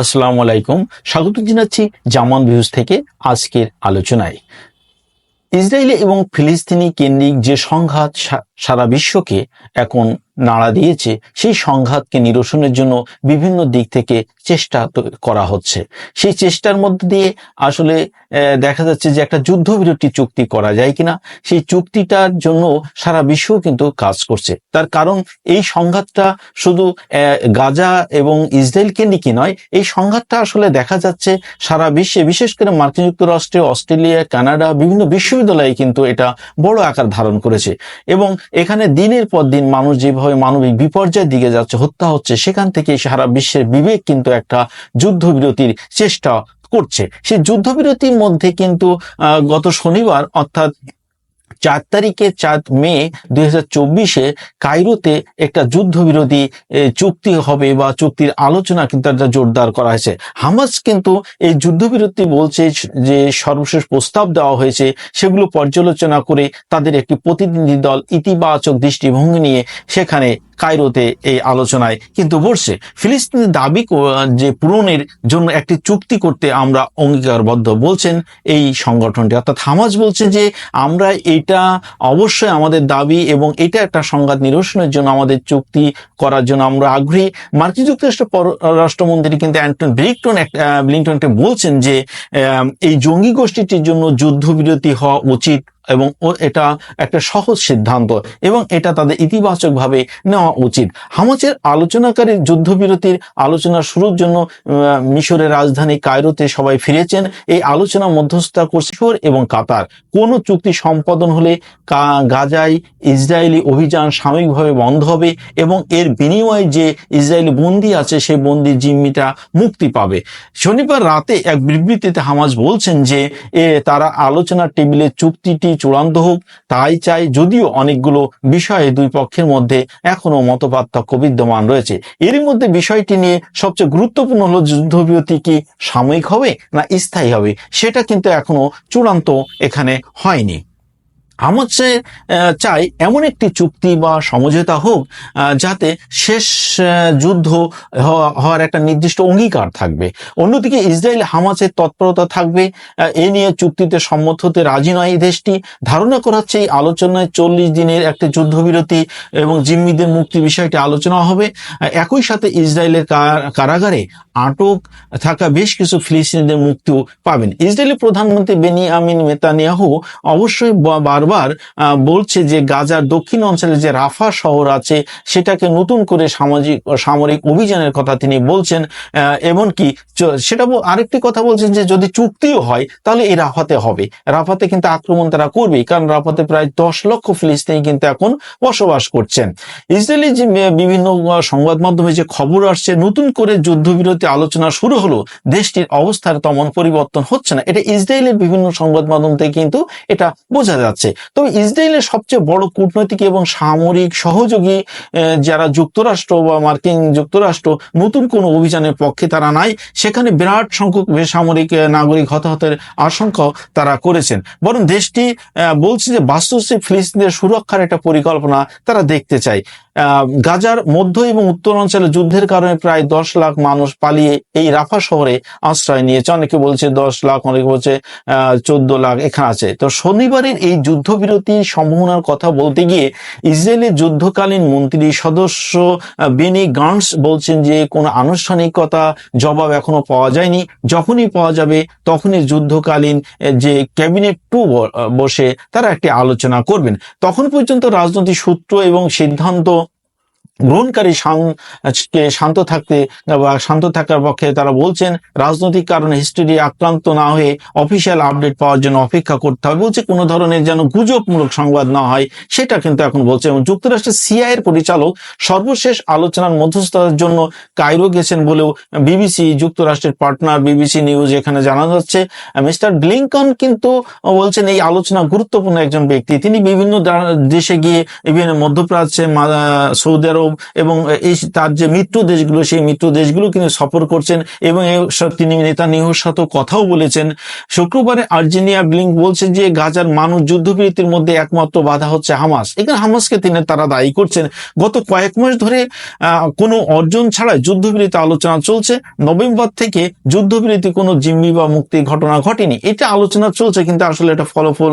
আসসালামু আলাইকুম। স্বাগত জানাচ্ছি জামান ভিউজ থেকে আজকের আলোচনায়। ইসরায়েলি এবং ফিলিস্তিনি কেন্দ্রিক যে সংঘাত সারা বিশ্বকে এখন নাড়া দিয়েছে, সেই সংঘাতকে নিরসনের জন্য বিভিন্ন দিক থেকে চেষ্টা করা হচ্ছে। সেই চেষ্টার মধ্যে দিয়ে আসলে দেখা যাচ্ছে যে একটা যুদ্ধবিরতি চুক্তি করা যায় কিনা, সেই চুক্তিটার জন্য সারা বিশ্ব কিন্তু কাজ করছে। তার কারণ, এই সংঘাতটা শুধু গাজা এবং ইসরায়েল কেন্দ্রিকই নয়, এই সংঘাতটা আসলে দেখা যাচ্ছে সারা বিশ্বে, বিশেষ করে মার্কিন যুক্তরাষ্ট্রে, অস্ট্রেলিয়া, কানাডা, বিভিন্ন বিশ্ববিদ্যালয়ে কিন্তু এটা বড় আকার ধারণ করেছে। এবং এখানে দিনের পর দিন মানুষ যেভাবে মানবিক বিপর্যয়ের দিকে যাচ্ছে, হত্যা হচ্ছে, সেখান থেকে সারা বিশ্বের বিবেক কিন্তু একটা যুদ্ধবিরতির চেষ্টা করছে। সেই যুদ্ধবিরতির মধ্যে কিন্তু গত শনিবার, অর্থাৎ চার তারিখে চার মে দুই চব্বিশে কায়রোতে একটা যুদ্ধবিরোধী চুক্তি হবে বা চুক্তির আলোচনা কিন্তু একটা জোরদার করা হয়েছে। হামাস কিন্তু এই যুদ্ধবিরতি বলছে যে সর্বশেষ প্রস্তাব দেওয়া হয়েছে, সেগুলো পর্যালোচনা করে তাদের একটি প্রতিনিধি দল ইতিবাচক দৃষ্টিভঙ্গি নিয়ে সেখানে কায়রোতে এই আলোচনায় কিন্তু বসছে। ফিলিস্তিনের দাবি যে পূরণের জন্য একটি চুক্তি করতে আমরা অঙ্গীকারবদ্ধ বলছেন এই সংগঠনটি। অর্থাৎ হামাজ বলছে যে আমরা এটা অবশ্যই আমাদের দাবি এবং এটা একটা সংঘাত নিরসনের জন্য আমাদের চুক্তি করার জন্য আমরা আগ্রহী। মার্কিন যুক্তরাষ্ট্র পররাষ্ট্রমন্ত্রী কিন্তু অ্যান্টন ব্লিংটন ব্লিংটনকে বলছেন যে এই জঙ্গি গোষ্ঠীটির জন্য যুদ্ধবিরতি হওয়া উচিত এবং এটা একটা সহজ সিদ্ধান্ত এবং এটা তাদের ইতিবাচকভাবে নেওয়া উচিত। হামাসের আলোচনাকারী যুদ্ধবিরতির আলোচনা শুরুর জন্য মিশরের রাজধানী কায়রোতে সবাই ফিরেছেন। এই আলোচনা মধ্যস্থতা করছে এবং কাতার। কোন চুক্তি সম্পাদন হলে গাজায় ইসরায়েলি অভিযান সাময়িকভাবে বন্ধ হবে এবং এর বিনিময়ে যে ইসরায়েলি বন্দী আছে সেই বন্দী জিম্মিটা মুক্তি পাবে। শনিবার রাতে এক বিবৃতিতে হামাজ বলছেন যে তারা আলোচনার টেবিলে চুক্তিটি চূড়ান্ত হোক, তাই চাই যদিও অনেকগুলো বিষয়ে দুই পক্ষের মধ্যে এখনও মত পার্থক্য বিদ্যমান রয়েছে। এরই মধ্যে বিষয়টি নিয়ে সবচেয়ে গুরুত্বপূর্ণ হল যুদ্ধবিরতি কি সাময়িক হবে না স্থায়ী হবে, সেটা কিন্তু এখনও চূড়ান্ত এখানে হয়নি। আমার চেয়ে চাই এমন একটি চুক্তি বা সমঝোতা হোক যাতে শেষ যুদ্ধ হওয়া- হওয়ার একটা নির্দিষ্ট অঙ্গীকার থাকবে। অন্যদিকে ইসরায়েল হামাসের তৎপরতা থাকবে এ নিয়ে চুক্তিতে সম্মত হতে রাজি নয় এই দেশটি। ধারণা করা হচ্ছে এই আলোচনায় চল্লিশ দিনের একটা যুদ্ধবিরতি এবং জিম্মিদের মুক্তি বিষয়টি আলোচনা হবে। একই সাথে ইসরায়েলের কারাগারে আটক থাকা বেশ কিছু ফিলিস্তিনিদের মুক্তিও পাবেন। ইসরায়েলের প্রধানমন্ত্রী বেনিয়ামিন নেতানিয়াহু অবশ্যই বা- বারবার বলছে যে গাজার দক্ষিণ অঞ্চলে যে রাফা শহর আছে, সেটাকে নতুন করে সামাজিক, সামরিক অভিযানের কথা তিনি বলছেন এমনকি সেটা আরেকটি কথা বলছেন যে যদি চুক্তিও হয়, তাহলে এই রাফাতে হবে। রাফাতে কিন্তু আক্রমণ তারা করবেই, কারণ রাফাতে প্রায় দশ লক্ষ ফিলিস্তিনি কিন্তু এখন বসবাস করছেন। ইসরায়েলি যে বিভিন্ন সংবাদ মাধ্যমে যে খবর আসছে, নতুন করে যুদ্ধবিরতি আলোচনা শুরু হলো, দেশটির অবস্থার তেমন পরিবর্তন হচ্ছে না। এটা ইসরায়েলের বিভিন্ন সংবাদ মাধ্যম থেকে কিন্তু এটা বোঝা যাচ্ছে। তবে ইসরায়েলের সবচেয়ে বড় কূটনৈতিক এবং সামরিক সহযোগী যারা যুক্তরাষ্ট্র বা মার্কিন যুক্তরাষ্ট্র নতুন কোনো অভিযানের পক্ষে তারা নাই, সেখানে বিরাট সংখ্যক বেসামরিক নাগরিক হতাহতের আশঙ্কাও তারা করেছেন। বরং দেশটি বলছে যে বাস্তুস্থিত ফিলিস্তিনের সুরক্ষার একটা পরিকল্পনা তারা দেখতে চায়। গাজার মধ্য এবং উত্তর অঞ্চলে যুদ্ধের কারণে প্রায় দশ লাখ মানুষ পালিয়ে এই রাফা শহরে আশ্রয় নিয়েছে। অনেকে বলছে দশ লাখ, অনেকে বলছে চোদ্দ লাখ এখানে আছে। তো শনিবারের এই যুদ্ধবিরতির সম্ভাবনার কথা বলতে গিয়ে ইসরায়েলের যুদ্ধকালীন মন্ত্রী সদস্য বেনি গান্স বলছেন যে কোনো আনুষ্ঠানিকতা জবাব এখনও পাওয়া যায়নি। যখনই পাওয়া যাবে তখনই যুদ্ধকালীন যে ক্যাবিনেট টু বসে তারা একটি আলোচনা করবেন। তখন পর্যন্ত রাজনৈতিক সূত্র এবং সিদ্ধান্ত গ্রহণকারী শান্ত থাকতে বা শান্ত থাকার পক্ষে তারা বলছেন, রাজনৈতিক কারণে হিস্ট্রি আক্রান্ত না হয়ে অফিসিয়াল আপডেট পাওয়ার জন্য অপেক্ষা করতে হবে। বলছে কোনো ধরনের যেন গুজবমূলক সংবাদ না হয়, সেটা কিন্তু এখন বলছে। এবং যুক্তরাষ্ট্রের সিআই এর পরিচালক সর্বশেষ আলোচনার মধ্যস্থতার জন্য কায়রো গেছেন বলেও বিবিসি যুক্তরাষ্ট্রের পার্টনার বিবিসি নিউজ এখানে জানা যাচ্ছে মিস্টার ব্লিংকন কিন্তু বলছেন, এই আলোচনা গুরুত্বপূর্ণ একজন ব্যক্তি। তিনি বিভিন্ন দেশে গিয়ে বিভিন্ন মধ্যপ্রাচ্যে সৌদি আরব আরব এবং এই তার যে মিত্র দেশগুলো, সেই মিত্র দেশগুলো কিন্তু সফর করছেন এবং তিনি নেতানিয়াহুর সাথেও কথাও বলেছেন। শুক্রবারে আর্জেনিয়া ব্লিঙ্ক বলছে যে গাজার মানুষ যুদ্ধবিরতির মধ্যে একমাত্র বাধা হচ্ছে হামাস। এখানে হামাসকে তিনি তারা দায়ী করছেন। গত কয়েক মাস ধরে কোনো অর্জন ছাড়াই যুদ্ধবিরতি আলোচনা চলছে। নভেম্বর থেকে যুদ্ধবিরতি কোনো জিম্মি বা মুক্তির ঘটনা ঘটেনি। এটা আলোচনা চলছে, কিন্তু আসলে এটা ফলফল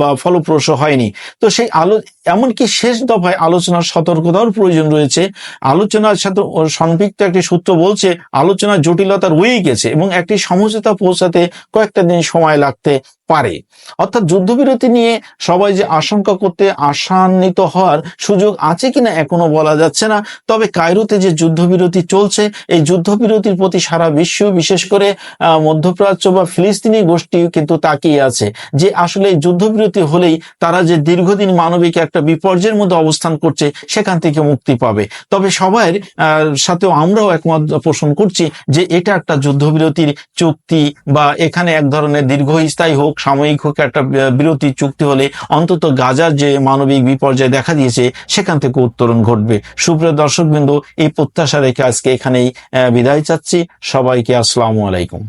বা ফলপ্রসূ হয়নি। তো সেই আলো এমনকি শেষ দফায় আলোচনার সতর্কতার প্রয়োজন রয়েছে। আলোচনার সাথে সম্পৃক্ত একটি সূত্র বলছে, আলোচনার জটিলতা রয়েই গেছে এবং একটি সমঝোতা পৌঁছাতে কয়েকটা দিন সময় লাগতে পারে। অর্থাৎ যুদ্ধবিরতি নিয়ে সবাই যে আশঙ্কা করতে আশান্বিত হওয়ার সুযোগ আছে কিনা এখনও বলা যাচ্ছে না। তবে কায়রোতে যে যুদ্ধবিরতি চলছে, এই যুদ্ধবিরতির প্রতি সারা বিশ্ব, বিশেষ করে মধ্যপ্রাচ্য বা ফিলিস্তিনি গোষ্ঠী কিন্তু তাকিয়ে আছে যে আসলে যুদ্ধবিরতি হলেই তারা যে দীর্ঘদিন মানবিক একটা বিপর্যয়ের মধ্যে অবস্থান করছে, সেখান থেকে মুক্তি পাবে। তবে সবার সাথেও আমরাও একমত পোষণ করছি যে এটা একটা যুদ্ধবিরতির চুক্তি বা এখানে এক ধরনের দীর্ঘস্থায়ী হোক সাময়িক হোক একটা বিরতি চুক্তি হলে অন্তত গাজার যে মানবিক বিপর্যয় দেখা দিয়েছে, সেখান থেকে উত্তরণ ঘটবে। সুপ্রিয় দর্শকবৃন্দ, এই প্রত্যাশা রেখে আজকে এখানেই বিদায় চাচ্ছি। সবাইকে আসসালামু আলাইকুম।